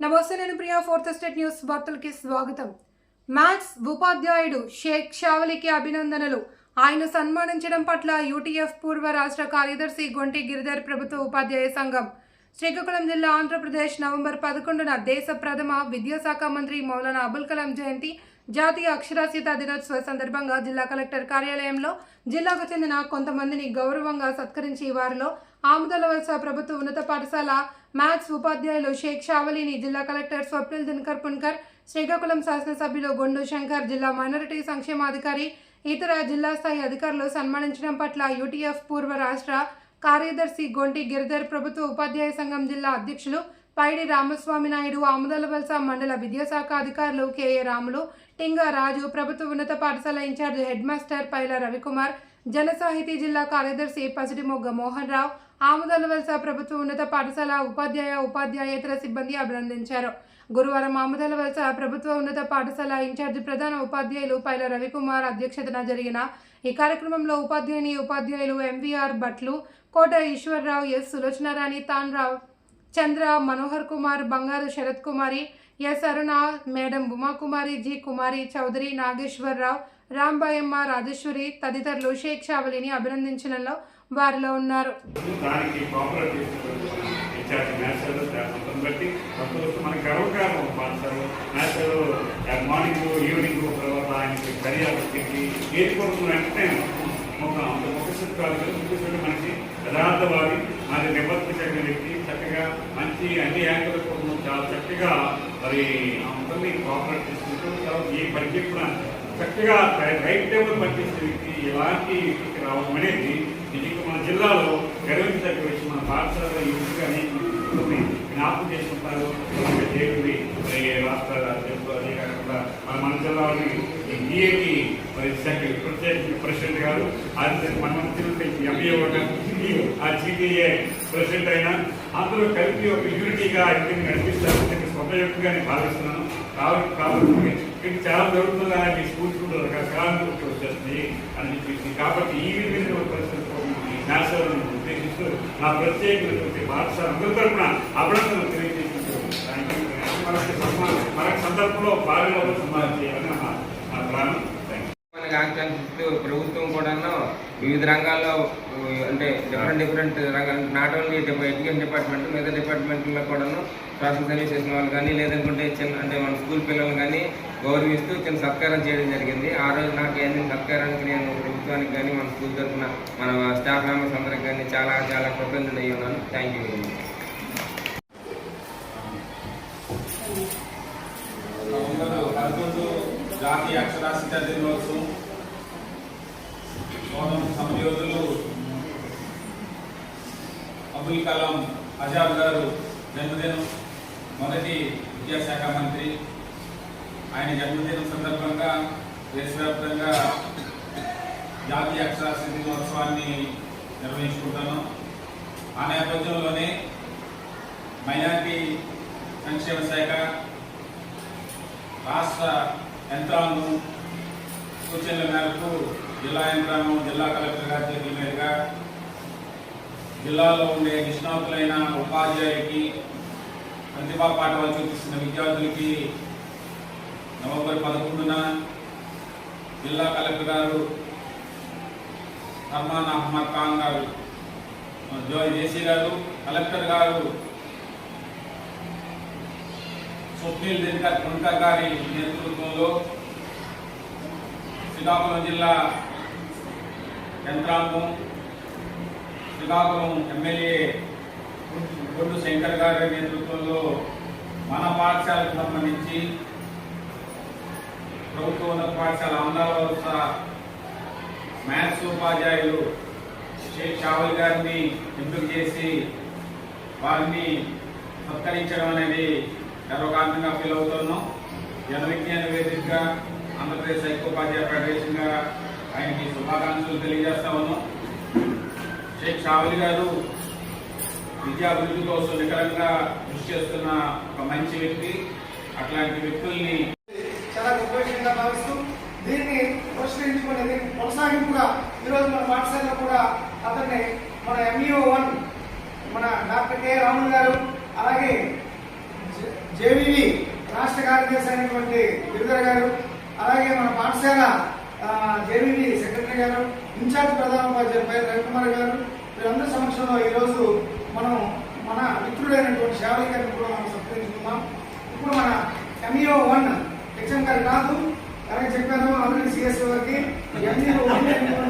నమస్తే నేను Priya fourth state news వార్తలకి స్వాగతం. మ్యాథ్స్ ఉపాధ్యాయుడు షేక్ షావలికి అభినందనలు. ఆయన సన్మానించడం పట్ల యూటీఎఫ్ పూర్వ రాష్ట్ర కార్యదర్శి గొంటి గిరిధర్ ప్రభుత్వ ఉపాధ్యాయ సంఘం శ్రీకాకుళం జిల్లా ఆంధ్రప్రదేశ్ నవంబర్ పదకొండున దేశ ప్రథమ విద్యాశాఖ మంత్రి మౌలానా అబుల్ కలాం జయంతి జాతీయ అక్షరాస్యత దినోత్సవ సందర్భంగా జిల్లా కలెక్టర్ కార్యాలయంలో జిల్లాకు చెందిన కొంతమందిని గౌరవంగా సత్కరించి వారిలో ఆముదల వలస ప్రభుత్వ ఉన్నత పాఠశాల మ్యాథ్స్ ఉపాధ్యాయులు షేక్ షావలిని జిల్లా కలెక్టర్ స్వప్నిల్ దినకర్ పున్కర్ శ్రీకాకుళం శాసనసభ్యులు గొండు శంకర్ జిల్లా మైనారిటీ సంక్షేమాధికారి ఇతర జిల్లా స్థాయి అధికారులు సన్మానించడం పట్ల యూటీఎఫ్ పూర్వ రాష్ట్ర కార్యదర్శి గొంటి గిరిధర్ ప్రభుత్వ ఉపాధ్యాయ సంఘం జిల్లా అధ్యక్షులు పైడి రామస్వామి నాయుడు ఆముదల వలస మండల విద్యాశాఖ అధికారులు కేఏ రాములు టింగా రాజు ప్రభుత్వ ఉన్నత పాఠశాల in-charge head master Paila Ravikumar Janasahiti జిల్లా కార్యదర్శి పసిడిమొగ్గ మోహన్ రావు ఆముదల వలస ప్రభుత్వ ఉన్నత పాఠశాల ఉపాధ్యాయ ఉపాధ్యాయేతర సిబ్బంది అభినందించారు. గురువారం ఆముదల వలస ప్రభుత్వ ఉన్నత పాఠశాల ఇన్ఛార్జ్ ప్రధాన ఉపాధ్యాయులు పైల రవికుమార్ అధ్యక్షతన జరిగిన ఈ కార్యక్రమంలో ఉపాధ్యాయుని ఉపాధ్యాయులు MVR Bhatlu Kota Eswararao S. Sulochanarani Tanrao Chandra Manohar Kumar Bangaru Sarath Kumari S Aruna madam Umakumari G Kumari Chowdary Nageswararao Rambayamma Rajeswari తదితరులు షేక్ షావలిని అభినందించడంలో వారిలో ఉన్నారు. మార్నింగ్ ఈవినింగ్ తర్వాత ఆయనకి కరియాలకి ఏది కొడుతున్న వెంటనే ఒక అంత ముఖస్థితి కాదు. కదా ముఖ్యస్థితి మనిషి యథార్థవాది అది నిబద్ధమైన వ్యక్తి చక్కగా మంచి అన్ని యాంకుల కోసం చాలా చక్కగా మరి అందరినీ కోఆపరేట్ చేసుకుంటూ తర్వాత ఏ బడ్జెట్ కూడా చక్కగా రైట్ టైంలో పనిచేసే వ్యక్తి ఎలాంటి వ్యక్తికి రావడం అనేది నిజంగా మన జిల్లాలో గర్వించదగ్గ విషయం. మన పాఠశాలలో యూత్గా అనేక జ్ఞాపకం చేసుకుంటారు. దేవుడి మరి రాష్ట్ర అదే కాకుండా మన మన జిల్లాలోని ఈ మరి సెక్రటరీ ప్రత్యేక ప్రెసిడెంట్ గారు అది మన మన ఎంఏ ఆ జీటీఏ ప్రెసిడెంట్ అయినా అందరూ కలిపి ఒక యూనిటీగా ఇంటిని నడిపిస్తారు. దీన్ని స్వతయుక్తంగా నేను భావిస్తున్నాను కాబట్టి కాబట్టి ఇక్కడ చాలా జరుగుతుంది అని స్కూల్స్ కూడా రకరకాల వచ్చేస్తుంది అని చెప్పేసి. కాబట్టి ఈ విధంగా పరిస్థితుల్లో ఈ న్యాసాలను ఉద్దేశిస్తూ నా ప్రత్యేకమైనటువంటి పాఠశాల అందరి తరఫున అభినందనలు తెలియజేస్తూ దానికి మనకి సన్మానం మనకి సందర్భంలో బాగా సమాధానం చేయాలని నా మనకి ప్రభుత్వం కూడాను వివిధ రంగాల్లో అంటే డిఫరెంట్ డిఫరెంట్ రంగాలు. నాట్ ఓన్లీ ఎడ్యుకేషన్ డిపార్ట్మెంట్ మిగతా డిపార్ట్మెంట్లో కూడాను సోషల్ సర్వీస్ చేసిన వాళ్ళు కానీ లేదనుకుంటే చిన్న అంటే మన స్కూల్ పిల్లలు కానీ గౌరవిస్తూ చిన్న సత్కారం చేయడం జరిగింది. ఆ రోజు నాకు ఏంటి సత్కారానికి నేను ప్రభుత్వానికి కానీ మన స్కూల్ తరఫున మన స్టాఫ్ మెంబర్స్ అందరికి కానీ చాలా చాలా కృతజ్ఞత అయ్యి ఉన్నాను. థ్యాంక్ యూ వెరీ మచ్ జాతీయ అక్షరాస్యత దినోత్సవం. మోదం సమయోధులు అబుల్ కలాం ఆజాద్ గారు జన్మదినం మొదటి విద్యాశాఖ మంత్రి. ఆయన జన్మదినం సందర్భంగా దేశవ్యాప్తంగా జాతీయ అక్షరాస్యత దినోత్సవాన్ని నిర్వహించుకుంటాను. ఆ నేపథ్యంలోనే మైనార్టీ సంక్షేమ శాఖ రాష్ట్ర యంత్రాంగం సూచనల మేరకు జిల్లా యంత్రాంగం జిల్లా కలెక్టర్ గారి చేతుల మీదుగా జిల్లాలో ఉండే నిష్ణాతులైన ఉపాధ్యాయుడికి ప్రతిభా పాఠవాలు చూపిస్తున్న విద్యార్థులకి నవంబర్ పదకొండున జిల్లా కలెక్టర్ గారు రహమాన్ అహ్మద్ ఖాన్ గారు జోయ్ జేసీ గారు కలెక్టర్ గారు స్వప్నిల్ దినకర్ పుణ్కర్ గారి నేతృత్వంలో శ్రీకాకుళం జిల్లా యంత్రాంగం శ్రీకాకుళం ఎమ్మెల్యే గొడ్డు శంకర్ గారి నేతృత్వంలో మన పాఠశాలకు సంబంధించి ప్రభుత్వ ఉన్నత పాఠశాల అమరావతి వలస మ్యాథ్స్ ఉపాధ్యాయులు షేక్ షావల్ గారిని ఎంపిక చేసి వారిని సత్కరించడం అనేది గర్వకారణంగా ఫీల్ అవుతున్నాం. జనవిజ్ఞాన వేదికగా ఆంధ్రప్రదేశ్ ఐక్యోపాధ్యాయ ఫెడరేషన్గా ఆయనకి శుభాకాంక్షలు తెలియజేస్తా ఉన్నాం. షేక్ షావలి గారు విద్యాభివృద్ధి కోసం నికరంగా కృషి చేస్తున్న ఒక మంచి వ్యక్తి. అట్లాంటి వ్యక్తుల్ని చాలా గొప్ప విషయంగా భావిస్తూ దీన్ని పురస్కరించుకుని దీన్ని కొనసాగింపుగా ఈరోజు మన పాఠశాలలో కూడా అతన్ని మన ఎంఈఓ వన్ మన డాక్టర్ కె రాములు గారు అలాగే జేవీవి రాష్ట్ర కార్యదర్శి అయినటువంటి గిరిధర్ గారు అలాగే మన పాఠశాల జేవీవి సెక్రటరీ గారు ఇన్ఛార్జ్ ప్రధానోపాధ్యాయులు పై రవికుమార్ గారు వీరందరి సమక్షంలో ఈరోజు మనం మన మిత్రుడైనటువంటి శావలి గారిని కూడా మనం సత్కరించుకుందాం ఇప్పుడు మన ఎంఈఓ వన్ హెచ్ఎం గారు కాదు అలాగే చెప్పాను ఆల్రెడీ సిఎస్ఓ గారికి ఎంఈఓ వన్